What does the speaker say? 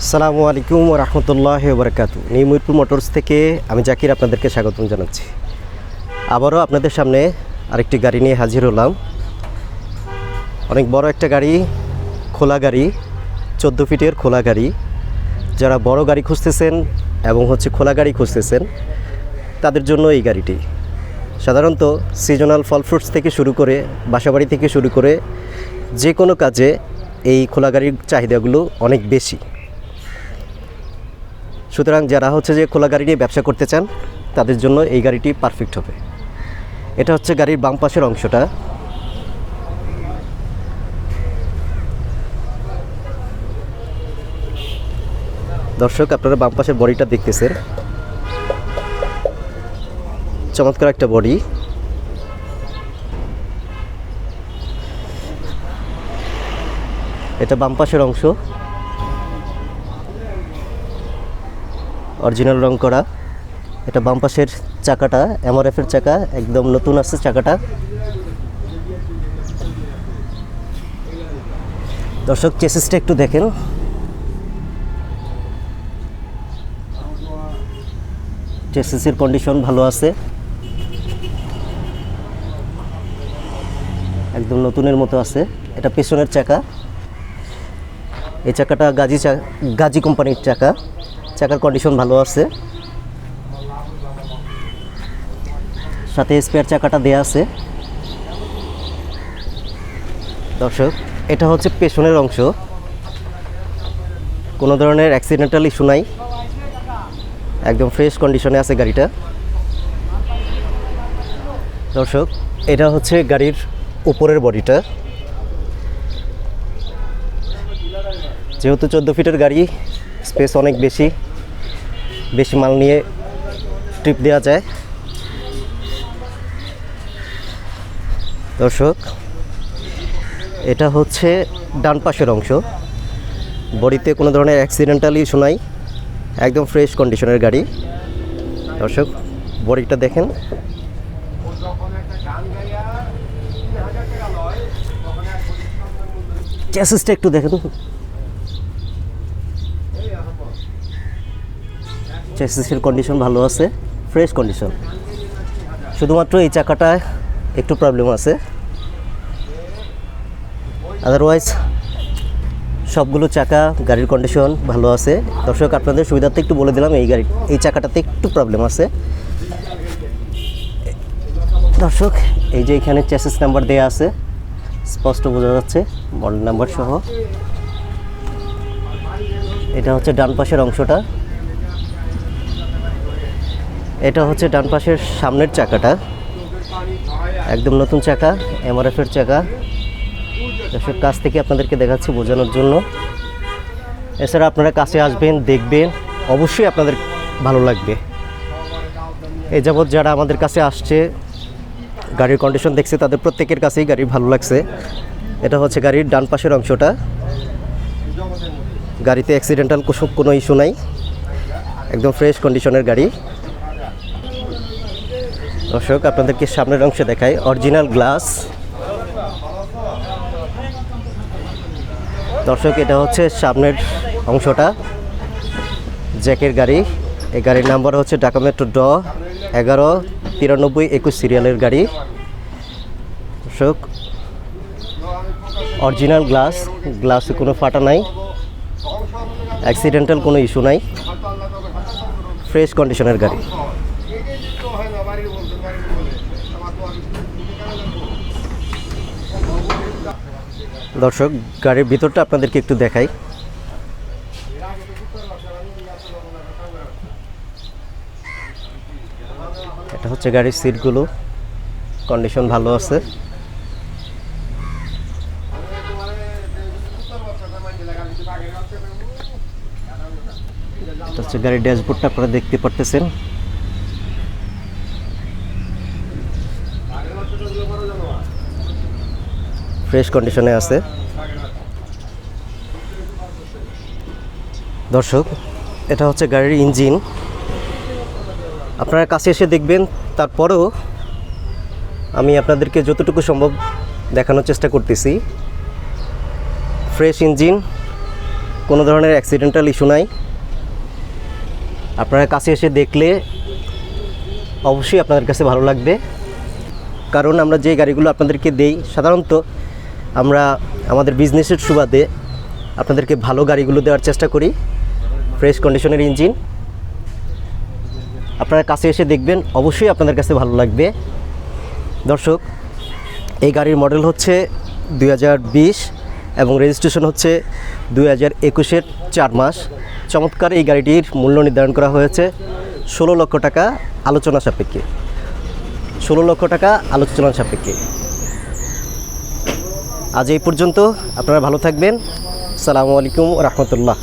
আসসালামু আলাইকুম রহমতুল্লাহ বরকাত নিউমিরপুর মোটরস থেকে আমি জাকির আপনাদেরকে স্বাগতম জানাচ্ছি। আবারও আপনাদের সামনে আরেকটি গাড়ি নিয়ে হাজির হলাম। অনেক বড় একটা গাড়ি, খোলা গাড়ি, চোদ্দ ফিটের খোলা গাড়ি। যারা বড় গাড়ি খুঁজতেছেন এবং হচ্ছে খোলা গাড়ি খুঁজতেছেন, তাদের জন্য এই গাড়িটি। সাধারণত সিজনাল ফল ফ্রুটস থেকে শুরু করে বাসাবাড়ি থেকে শুরু করে যে কোনো কাজে এই খোলা গাড়ির চাহিদাগুলো অনেক বেশি। সুতরাং যারা হচ্ছে যে খোলা গাড়ি নিয়ে ব্যবসা করতে চান, তাদের জন্য এই গাড়িটি পারফেক্ট হবে। এটা হচ্ছে গাড়ির বাম পাশের অংশটা। দর্শক, আপনারা বাম পাশের বডিটা দেখতেছেন। চমৎকার একটা বডি। এটা বাম পাশের অংশ। অরিজিনাল রং করা। এটা বাম পাশের চাকাটা এমআরএফের চাকা, একদম নতুন আছে চাকাটা। দর্শক চেসিসটা একটু দেখেন। চেসিসের কন্ডিশন ভালো আছে। একদম নতুনের মতো আছে। এটা পেছনের চাকা। এই চাকাটা গাজি চা গাজি কোম্পানির চাকা। চাকার কন্ডিশন ভালো আছে। সাথে স্পেয়ার চাকাটা দেয়া আছে। দর্শক, এটা হচ্ছে পেছনের অংশ। কোনো ধরনের অ্যাক্সিডেন্টাল ইস্যু নাই। একদম ফ্রেশ কন্ডিশনে আছে গাড়িটা। দর্শক, এটা হচ্ছে গাড়ির উপরের বডিটা। যেহেতু চোদ্দ ফিটের গাড়ি স্পেস অনেক বেশি বেশি মাল নিয়ে ট্রিপ দেওয়া যায়। দর্শক, এটা হচ্ছে ডান পাশের অংশ। বডিতে কোনো ধরনের অ্যাক্সিডেন্টাল ইস্যু নাই, একদম ফ্রেশ কন্ডিশনের গাড়ি। দর্শক, বডিটা দেখেন। চ্যাসিসটা একটু দেখেন। চ্যাসিসের কন্ডিশন ভালো আছে ফ্রেশ কন্ডিশন শুধুমাত্র এই চাকাটায় একটু প্রবলেম আছে। আদারওয়াইজ সবগুলো চাকা গাড়ির কন্ডিশন ভালো আছে। দর্শক, আপনাদের সুবিধার্থে একটু বলে দিলাম, এই গাড়ি এই চাকাটাতে একটু প্রবলেম আছে। দর্শক, এই যে এখানে চ্যাসিস নাম্বার দেওয়া আছে, স্পষ্ট বোঝা যাচ্ছে মডেল নাম্বার সহ। এটা হচ্ছে ডান পাশের অংশটা। এটা হচ্ছে ডান পাশের সামনের চাকাটা। একদম নতুন চাকা এমআরএফের চাকা। দর্শক, কাছ থেকে আপনাদেরকে দেখাচ্ছি বোঝানোর জন্য। এছাড়া আপনারা কাছে আসবেন, দেখবেন। অবশ্যই আপনাদের ভালো লাগবে। এ যাবৎ যারা আমাদের কাছে আসছে, গাড়ির কন্ডিশন দেখছে, তাদের প্রত্যেকের কাছেই গাড়ি ভালো লাগছে। এটা হচ্ছে গাড়ির ডান পাশের অংশটা। গাড়িতে অ্যাক্সিডেন্টাল কোনো ইস্যু নাই। একদম ফ্রেশ কন্ডিশনের গাড়ি। দর্শক, আপনাদেরকে সামনের অংশে দেখাই অরিজিনাল গ্লাস। দর্শক, এটা হচ্ছে সামনের অংশটা, জ্যাকের গাড়ি। এই গাড়ির নাম্বার হচ্ছে ঢাকা মেট্রো ড, এগারো তিরানব্বই একুশ সিরিয়ালের গাড়ি। দর্শক, অরিজিনাল গ্লাস, গ্লাসে কোনো ফাটা নাই, অ্যাক্সিডেন্টাল কোনো ইস্যু নাই, ফ্রেশ কন্ডিশনের গাড়ি। দর্শক, গাড়ির ভিতরটা আপনাদেরকে একটু দেখাই। এটা হচ্ছে গাড়ির সিটগুলো। কন্ডিশন ভালো আছে। গাড়ির ড্যাশবোর্ডটা আপনারা দেখতে পারতেছেন। ফ্রেশ কন্ডিশনে আছে। দর্শক, এটা হচ্ছে গাড়ির ইঞ্জিন। আপনারা কাছে এসে দেখবেন, তারপরেও আমি আপনাদেরকে যতটুকু সম্ভব দেখানোর চেষ্টা করতেছি। ফ্রেশ ইঞ্জিন, কোনো ধরনের অ্যাক্সিডেন্টাল ইস্যু নাই। আপনারা কাছে এসে দেখলে অবশ্যই আপনাদের কাছে ভালো লাগবে। কারণ আমরা যে গাড়িগুলো আপনাদেরকে দেই, সাধারণত আমরা আমাদের বিজনেসের সুবাদে আপনাদেরকে ভালো গাড়িগুলো দেওয়ার চেষ্টা করি। ফ্রেশ কন্ডিশনের ইঞ্জিন আপনারা কাছে এসে দেখবেন, অবশ্যই আপনাদের কাছে ভালো লাগবে। দর্শক, এই গাড়ির মডেল হচ্ছে দুই হাজার বিশ এবং রেজিস্ট্রেশন হচ্ছে দুই হাজার একুশের চার মাস। চমৎকার এই গাড়িটির মূল্য নির্ধারণ করা হয়েছে ষোলো লক্ষ টাকা আলোচনা সাপেক্ষে। ষোলো লক্ষ টাকা আলোচনা সাপেক্ষে। আজ এই পর্যন্ত আপনারা ভালো থাকবেন। সালামু আলাইকুম রহমতুল্লাহ।